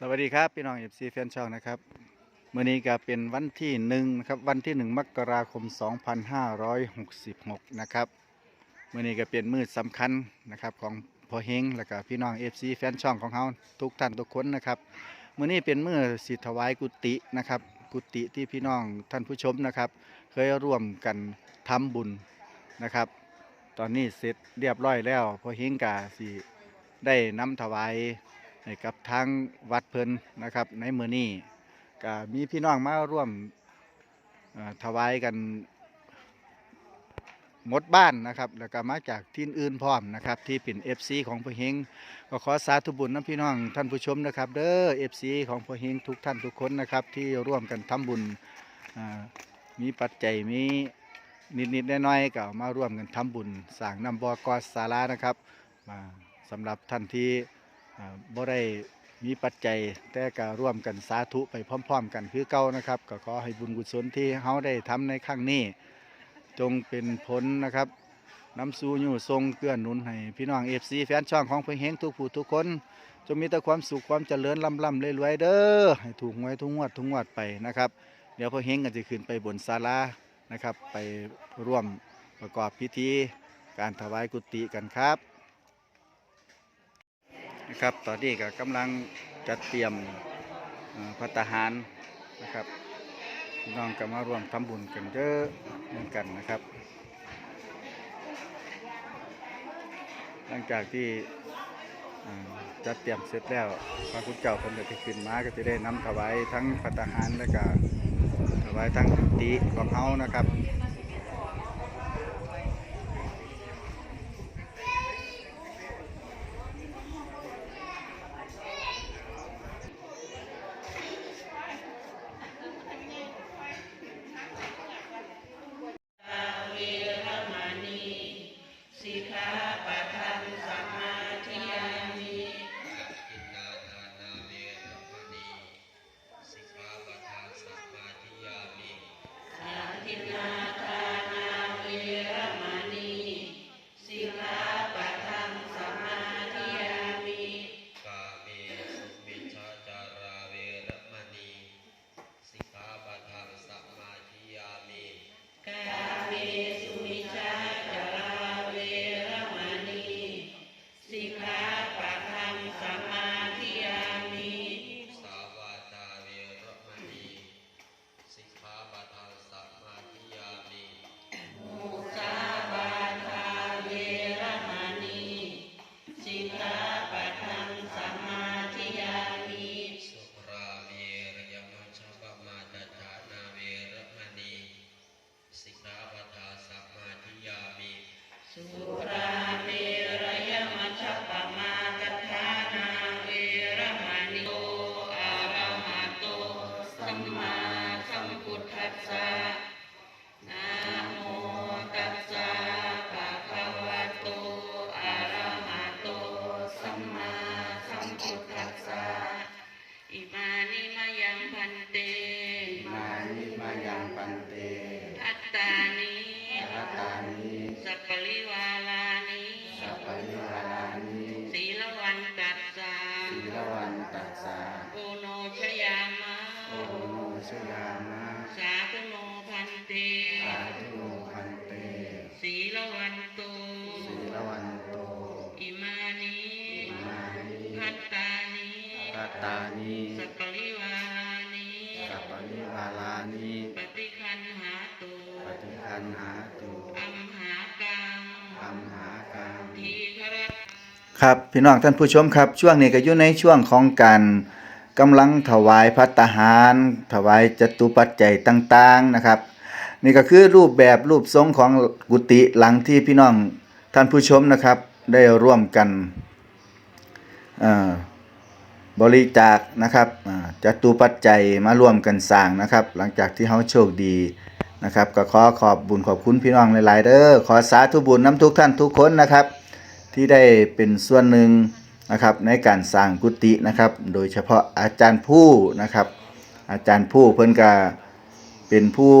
สวัสดีครับพี่น้องเอฟซีแฟนช่องนะครับเมื่อนี้ก็เป็นวันที่หนึ่งนะครับวันที่หนึ่งมกราคม 2566 นะครับเมื่อนี้ก็เป็นมือสำคัญนะครับของพอเฮงและก็พี่น้องเอฟซีแฟนช่องของเขาทุกท่านทุกคนนะครับเมื่อนี้เป็นมือสิถวายกุฏินะครับกุฏิที่พี่น้องท่านผู้ชมนะครับ เคยร่วมกันทำบุญนะครับ ตอนนี้เสร็จเรียบร้อยแล้วพอเฮงกาสิได้น้ำถวาย ให้กับทางวัดเพิ่นนะครับ ในมือนี้ก็มีพี่น้องมาร่วมถวายกันหมดบ้านนะครับ แล้วก็มาจากที่อื่นพร้อมนะครับ ที่เป็น FC ของพ่อเฮงก็ขอสาธุบุญน้ำพี่น้องท่านผู้ชมนะครับ เด้อ FC ของพ่อเฮงทุกท่านทุกคนนะครับ ที่ร่วมกันทำบุญมีปัจจัยมีนิดๆน้อยๆก็มาร่วมกันทำบุญสร้างน้ำบอกอศาลานะครับมาสำหรับท่านที่ บ่ได้มีปัจจัยแต่ก็ร่วมกันสาธุไปพร้อม ๆ กันคือเก่านะครับ ก็ขอให้บุญกุศลที่เฮาได้ทำในครั้งนี้ จงเป็นผลนะครับนำสู่อยู่ทรงเกื้อหนุนให้พี่น้อง FC แฟนช่องของเพื่อเฮงทุกผู้ทุกคนจงมีแต่ความสุขความเจริญล่ำล่ำรวยๆเด้อให้ถูกหวยทุกงวดทุกงวดไปนะครับ เดี๋ยวเพื่อเฮงก็จะขึ้นไปบนศาลานะครับ ไปร่วมประกอบพิธีการถวายกุฏิกันครับ นะครับ ตอนนี้ก็กำลังจัดเตรียมพัตาหารนะครับน้องก็มาร่วมทำบุญกันเยอะเหมือนกันนะครับ หลังจากที่จัดเตรียมเสร็จแล้วพระคุณเจ้าเพิ่นก็จะขึ้นมาก็จะได้นำถวายทั้งพัตาหารและก็ถวายทั้งกุฏิของเฮานะครับ นิมายังพันเต มานิมายังปันเต อัตตานิรัตตานิสัพพลิวาลานิสัพพะนิวารานิศีลวันตัสสะศีลวันตัสสะโกโนชยามะ โอโนชยา คันหาตุอัมหากังอัมหากังทีฆรัตครับพี่น้องท่านผู้ชมครับ ช่วงนี้ก็อยู่ในช่วงของการกำลังถวายพัตตาหาร ถวายจตุปัจจัยต่างๆนะครับ นี่ก็คือรูปแบบรูปทรงของกุฏิหลังที่พี่น้องท่านผู้ชมนะครับ ได้ร่วมกันเอ่อบริจาคนะครับอ่าจตุปัจจัยมาร่วมกันสร้างนะครับ หลังจากที่เขาโชคดี นะครับก็ขอขอบบุญขอบคุณพี่น้องหลาย ๆเด้อขอสาธุบุญน้ำทุกท่านทุกคนนะครับ ที่ได้เป็นส่วนหนึ่งนะครับในการสร้างกุฏินะครับ โดยเฉพาะอาจารย์ผู้นะครับ อาจารย์ผู้เพิ่นก็เป็นผู้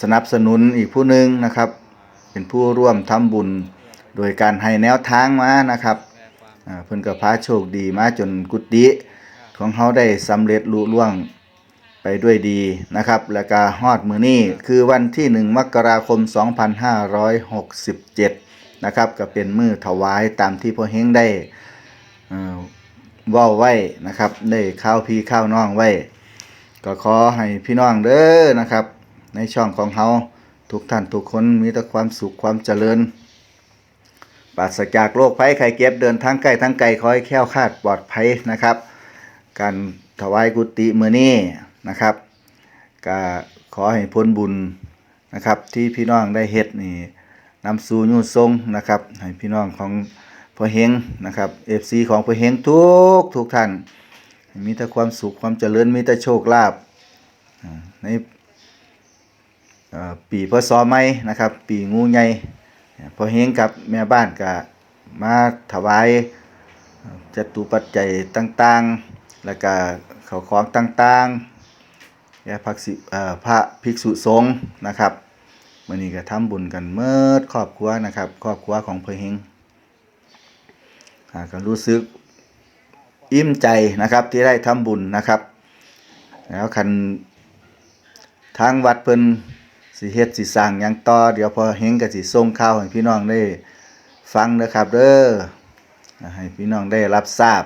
สนับสนุนอีกผู้หนึ่งนะครับ เป็นผู้ร่วมทำบุญ โดยการให้แนวทางมานะครับเพิ่นก็พาโชคดีมาจนกุฏิของเฮาได้สำเร็จลุล่วง ด้วยดีนะครับแล้วก็ฮอดมือนี้คือวันที่ 1 มกราคม 2567 นะครับก็เป็นมือถวายตามที่พ่อเฮงได้เอ่อเว้าไว้นะครับได้ข้าวพี่ข้าวน้องไว้ ก็ขอให้พี่น้องเด้อนะครับ ในช่องของเฮาทุกท่านทุกคนมีแต่ความสุขความเจริญปราศจากโรคภัยไข้เจ็บเดินทางไกลทางไกลขอให้แคล้วคลาดปลอดภัยนะครับ การถวายกุฏิมือนี้ นะครับก็ขอให้พ้นบุญนะครับที่พี่น้องได้เฮ็ดนี่นำสู่ยูทรงนะครับให้พี่น้องของพ่อเฮงนะครับ FC ของพ่อเฮงทุกทุกท่านมีแต่ความสุขความเจริญมีแต่โชคลาภในเอ่อปีพศใหม่นะครับ ปีงูใหญ่พอเฮงกับแม่บ้านก็มาถวายจตุปัจจัยต่างๆ แล้วก็เขาวของต่างๆ ก่พระสิพระภิกษุสงฆ์นะครับมื้อนี้ก็ทำบุญกันเมิดครอบครัวนะครับครอบครัวของเพ่อเฮงอ่าก็รู้สึกอิ่มใจนะครับที่ได้ทำบุญนะครับ แล้วคันทางวัดเพิ่นสิเฮ็ดสิสร้างยังต่อเดี๋ยวพอเฮงก็สิส่งข่าวให้พี่น้องได้ฟังนะครับเด้อให้พี่น้องได้รับทราบ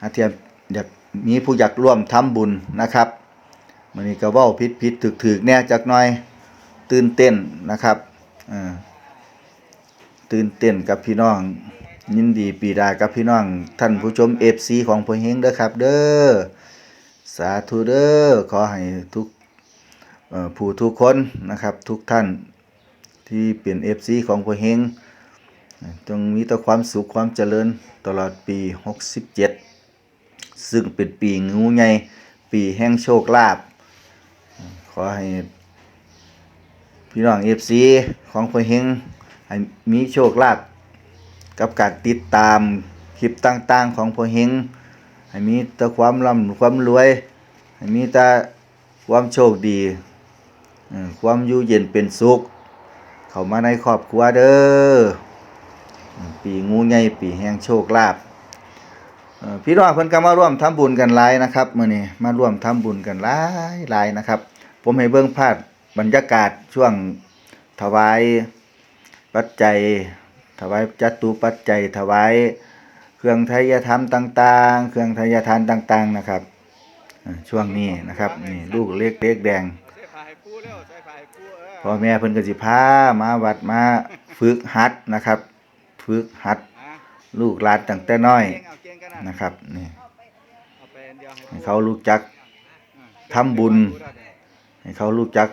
อาเทียมอยากมีผู้อยากร่วมทำบุญนะครับ มื้อนี้ก็เว้าผิดๆถึกๆแน่จักหน่อย ตื่นเต้นนะครับอ่อตื่นเต้นกับพี่น้อง ยินดีปีดากับพี่น้อง ท่านผู้ชม FC ของพ่อเฮงเด้อครับ เด้อสาธุเด้อขอให้ทุกผู้ทุกคนนะครับ ทุกท่านที่เป็น FC ของพ่อเฮงจงมีแต่ความสุขความเจริญตลอดปี 67 ซึ่งเป็นปีงูใหญ่ปีแห่งโชคลาภ อให้พี่น้อง FC ของพ่อเฮงให้มีโชคลาภกับการติดตามคลิปต่างๆ ของพ่อเฮงให้มีแต่ความร่ำความรวยให้มีแต่ความโชคดีความอยู่เย็นเป็นสุข เข้ามาในครอบครัวเด้อปีงูใหญ่ปีแห่งโชคลาภพี่น้องเพิ่นก็มาร่วมทำบุญกันหลายนะครับมื้อนี้มาร่วมทำบุญกันหลายหลายนะครับ ผมให้เบิ่งภาพบรรยากาศช่วงถวายปัจจัย ถวายจัตุปัจจัย ถวายเครื่องไทยธรรมต่าง ๆ เครื่องไทยทานต่าง ๆ นะครับ ช่วงนี้นะครับนี่ลูกเล็กเล็กแดงพ่อแม่เพิ่นก็สิพามาวัดมาฝึกหัดนะครับ ฝึกหัดลูกหลานตั้งแต่น้อยนะครับนี่เอาไปอันเดียวให้ให้เขารู้จักทำบุญ ให้เขารู้จัก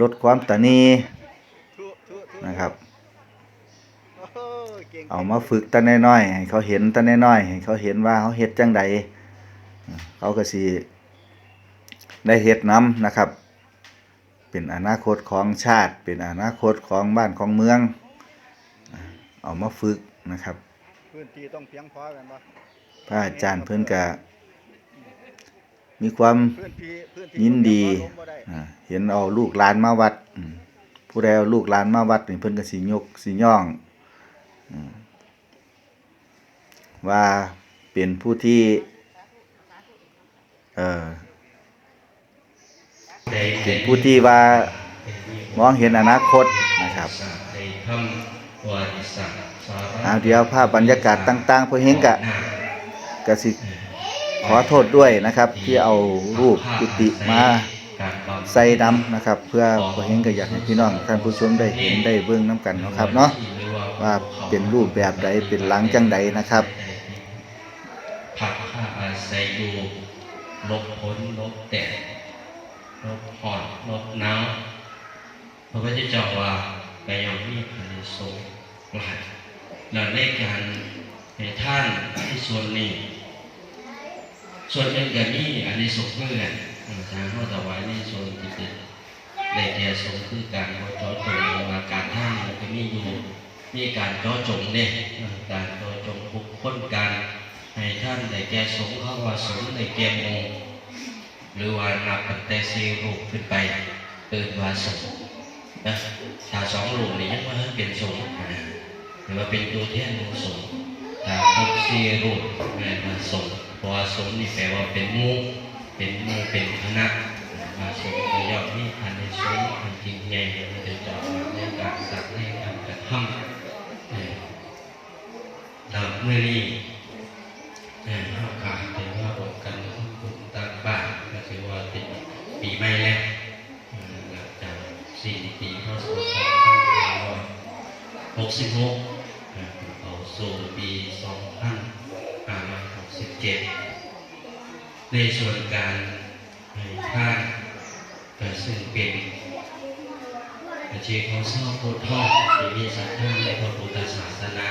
ลดความตนีทุทุทุนะครับโอ้โหก่งเอามาฝึกตั้งแต่น้อยๆให้เขาเห็นตั้งแต่น้อยๆให้เขาเห็นว่าเขาเฮ็ดจังใดเขาก็สิได้เฮ็ดนํนะครับ เป็นอนาคตของชาติ เป็นอนาคตของบ้านของเมือง เอามาฝึกนะครับพื้นที่ต้องเพียงพอกันบ่พระอาจารย์เพิ่นก็มีความพื้นที่พื้นที่ยินดีลงบ่ได้อ่า เห็นเอาลูกหลานมาวัด ผู้ใดเอาลูกหลานมาวัดนี่เพิ่นก็สิยกสิย่องว่าเป็นผู้ที่เออเป็นผู้ที่ว่ามองเห็นอนาคตนะครับเอาเดี๋ยวภาพบรรยากาศต่างๆพอเห็นกะกะสิขอโทษด้วยนะครับ ที่เอารูปกุฏิมา ใส่ดำนะครับ เพื่อพอเห็นก็อยากให้พี่น้องท่านผู้ชมได้เห็นได้เบิ่งน้กันเนาะครับเนาะว่าเป็นรูปแบบใดเป็นหลังจังใดนะครับผักผ้าอาศัยอยู่ลบพ้นลบแดดลบหอดลบหนาวพระพุทธเจ้าว่าไปยังมีพระสงฆ์หลายเราได้การในท่านที่ส่วนนี้ ส่วนหนึ่งกับนี่อันนี้สงฆ์เพื่อน ทางข้อถวายนี่ส่วนที่เป็นในแก่สงคือการเขาจาะจงว่าการท่านมันก็มีอยู่มีการเจาจงเนี่ยการเจาจงบุคคลการให้ท่านในแก่สงเข้าว่าสงในแก่โมงหรือว่านับแต่สี่รูปขึ้นไปเอินว่าสงนะถ้าสองรูปนี้ยังว่าเป็นสงฆ์นะหรือว่าเป็นตัวแทนของสงฆ์ถ้าครบสี่รูปแม่นว่าสงเพราะว่าสงนี่แปลว่าเป็นมู่ เป็นหมู่เป็นคณะมาสงฆ์ก็ย่อดที่พันในสงฆ์อันจริงใหญ่เป็นเจ้าในการสักในการกระทำเอ่อตาเมื่อนี้ เป็นอาชีพของเศร้าโพธิ์ทองที่มีศรัทธาในพระพุทธศาสนา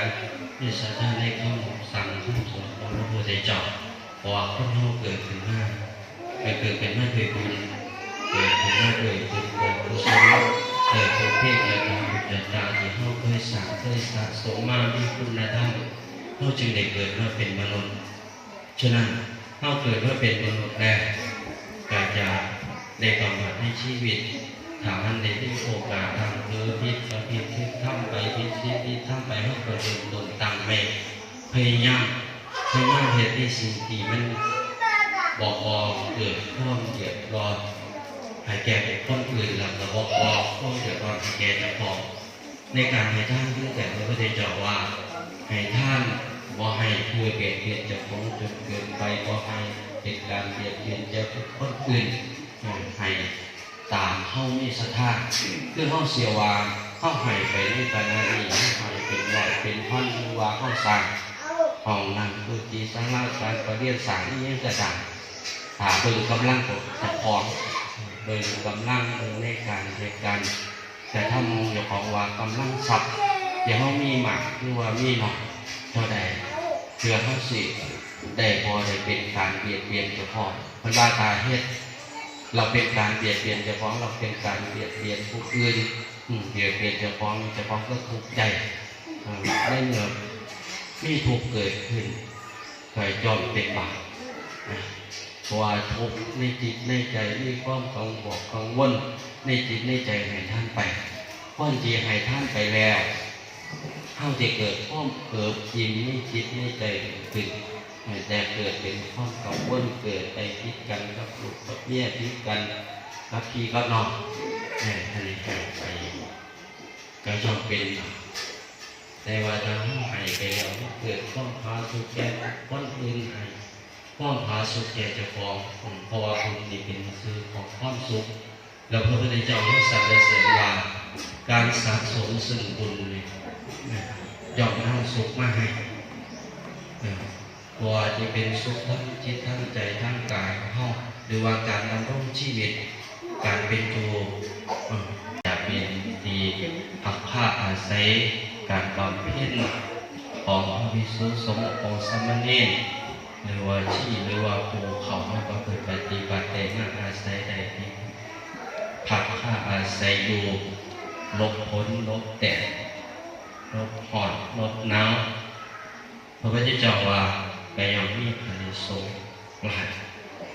มีศรัทธาในคำสั่งคำสอนของพระพุทธเจ้าเพราะว่าคนเราเกิดขึ้นมาเกิดเกิดเป็นมาด้วยบุญเกิดขึ้นมาด้วยบุญเกิดกุศลเกิดเป็นเทพและดาวบุญตาที่เราเคยสั่งเคยสะสมมามีคุณธรรมเราจึงได้เกิดมาเป็นมนุษย์ฉะนั้นเราเกิดมาเป็นมนุษย์แล้วก็จะ ได้บำบัดให้ชีวิตถามันได้ที่โอกาสทำเพื่อพิษประพิษที่ทำไปพิษที่ที่ทำไปให้กระดุมตนตังไปพยายามพยายามเหตุที่สิ่งที่มันบอกบอกเกิดความเดือดร้อนให้แก่บุคคลอื่นแล้วก็บอกบอกความเดือดร้อนให้แก่จ้าขอในการให้ท่านที่แต่พระพุทธเจ้าว่าให้ท่านบ่าให้ผู้เบียดเบียนเจ้าของจนเกินไปบ่าให้เป็นการเบียดเบียนจ้าคนอื่น เออให้ตามเฮามีศรัทธาคือเฮาเสียว่าเฮาให้ไปในปานานี้เฮาให้เป็นร้อยเป็นพันหรือว่าเฮาสร้างห้องนั่งคือจีสร้างร่างการประเรียนสร้างนี่ยังจะดังถ้าเบิ่งกำลังของเจ้าของเบิ่งกำลังเบิ่งในการเหตุการณ์แต่ถ้ามองเจ้าของว่ากำลังทรัพย์เดี๋ยวเขามีหมากหรือว่ามีหนอกเท่าใดเพื่อเขาสิได้พอได้เป็นการเบียดเบียนเจ้าของเพราะว่าตาเฮ็ด เราเป็นการเบียดเบียนเจ้าของเราเป็นการเบียดเบียนผู้อื่นเบียดเบียนเจ้าของเจ้าของก็ทุกข์ใจได้เงินมีทุกข์เกิดขึ้นเคยจอมเป็นบาปนะเพราะว่าทุกข์ในจิตในใจมีความกังวลกังวลในจิตในใจให้ท่านไปพ้นที่ให้ท่านไปแล้วเท่าที่เกิดพ้อมเกิดยิ้มไม่คิดไม่ใจขึ้น แต่เกิดเป็นความกังวลเกิดไปคิดกันกับลูกกับเมียคิดกันกับพี่กับน้องเนี่ยอันก็ไปก็จำเป็นแต่ว่าถ้าเราให้ไปแล้วเกิดความพาสุขแก่คนอื่นให้ความพาสุขแก่เจ้าของเพราะว่าคุณนี่เป็นซื้อของความสุขแล้วพระพุทธเจ้าก็สรรเสริญว่าการสะสมซึ่งบุญเนี่ยย่อมนำสุขมาให้ นะว่าจะเป็นสุขทั้งจิตทั้งใจทั้งกายของเฮาหรือว่าการดำรงชีวิต การเป็นตัวเอ่ออยากเป็นดีพักผ้าอาศัย การบำเพ็ญของพระภิกษุสงฆ์องสามณรหรือว่าชีหรือว่าปูเขามาก็เคยปฏิบัติแต่งานอาศัยใดที่พักผ้าอาศัยอยู่ลบพ้นลบแดดลบหอดลบหนาวพระพุทธเจ้าว่า ไปยังมีพระนิสงส์หลาย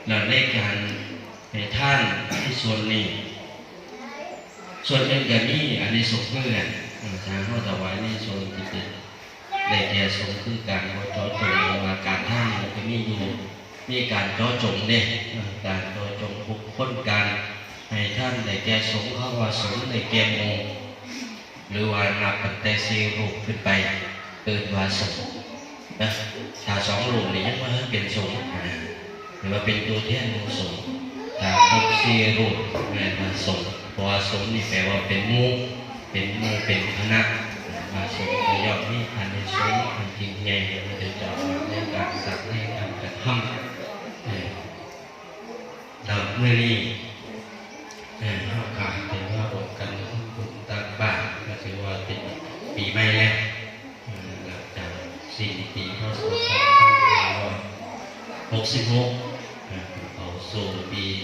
แล้วในการในท่านที่ส่วนนี้ ส่วนอื่นอย่างนี้อันนี้สงเพื่อนทางข้อถวายนี่ส่วนที่เป็นในแก่สงคือการว่าเจาะจงว่าการท่านมันก็มีอยู่มีการเจาะจงเนี่ยการเจาะจงบุคคลการให้ท่านได้แก่สงเข้าว่าสงฆ์ได้แก่โมงหรือว่านับตั้งแต่สี่รูปขึ้นไปเกิดว่าสง นะถ้าสองรูปนี่ยังว่าเป็นสงฆ์นะหรือว่าเป็นตัวแทนของสงฆ์ถ้าครบสี่รูปแม่นว่าสงฆ์เพราะว่าสงฆ์นี่แปลว่าเป็นมูเป็นมูเป็นคณะมาสงฆ์ก็ย่อมมีอันในสงฆ์อันจริงใหญ่ในเจ้าในการสักในการกระทำเอ่อตาเมื่อนี้ 2566เข้าสู่ปี2567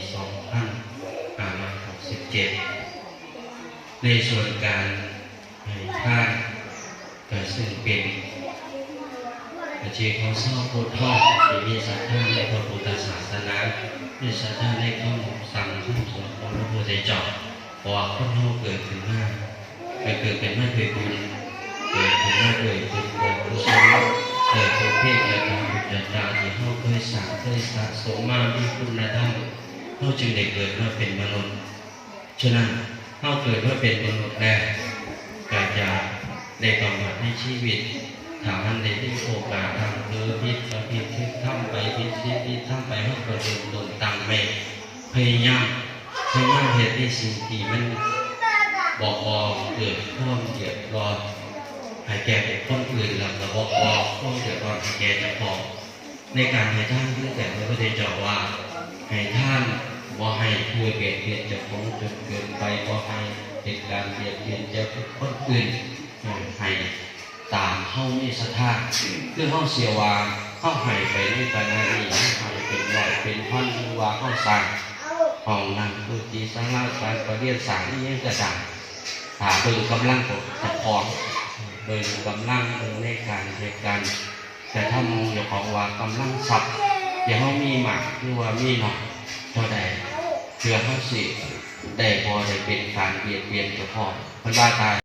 ในส่วนการให้ทานก็ซึ่งเป็นอาชีพของสอบโพธิ์ทอดที่มีศรัทธาในพระพุทธศาสนามีศรัทธาในข้อมูลสั่งข้อมูลองพระพุทธเจ้าเพราะคนเราเกิดขึ้นมาเกิดเป็นไมาด้วยบุญเกิดเป็นมาด้วยบุญบุญกุศล เกิดประเภทเกิดารบุญญาตาที่เขาเคยสั่งเคยสะสมมามีคุณธรรมเขาจึงได้เกิดมาเป็นมนุษย์ฉะนั้นเขาเกิดมาเป็นมนุษย์แล้วก็จะได้กำหนดให้ชีวิตถามมันได้ที่โอกาสทำเพื่อพิษพิษพิษทำไปพิษพิษพิษทำไปเขาก็โดนโดนตังไปพยายามพยายามเหตุในสิ่งที่มันบอกบอกเกิดความเดือดร้อน ให้แก่บุคคนอื่นแล้วก็บอกบอกความเดือดร้อนให้แก่จ้าของในการให้ท่านที่แต่พระพุทธเจ้าว่าให้ท่านบ่าให้ผู้เบียดเบียนเจ้าของจนเกินไปบ่าให้เหตุการเบียดเบียนเจ้าคนอื่นให้ตามเฮาไมีศรัทธานคือเฮาเสียว่าเฮาให้ไปในปณะนี้เฮาให้เป็นร้อยเป็นพันหรือว่าเฮาสร้างห้องนั่งคือจีสร้างร่างการประเรียนสร้างนี่ยังจะดังถ้าเบิ่งกำลังของเจ้าของ เบิ่งกำลังเบิ่งในการเหตุการณ์แต่ถ้ามองอยู่ของว่ากำลังทรัพย์อย่าเขามีหมากหรือว่ามีหนอกเท่าใดเพื่อเขาสิได้พอได้เป็นการเบียดเบียนเจ้าะมันว่าตาย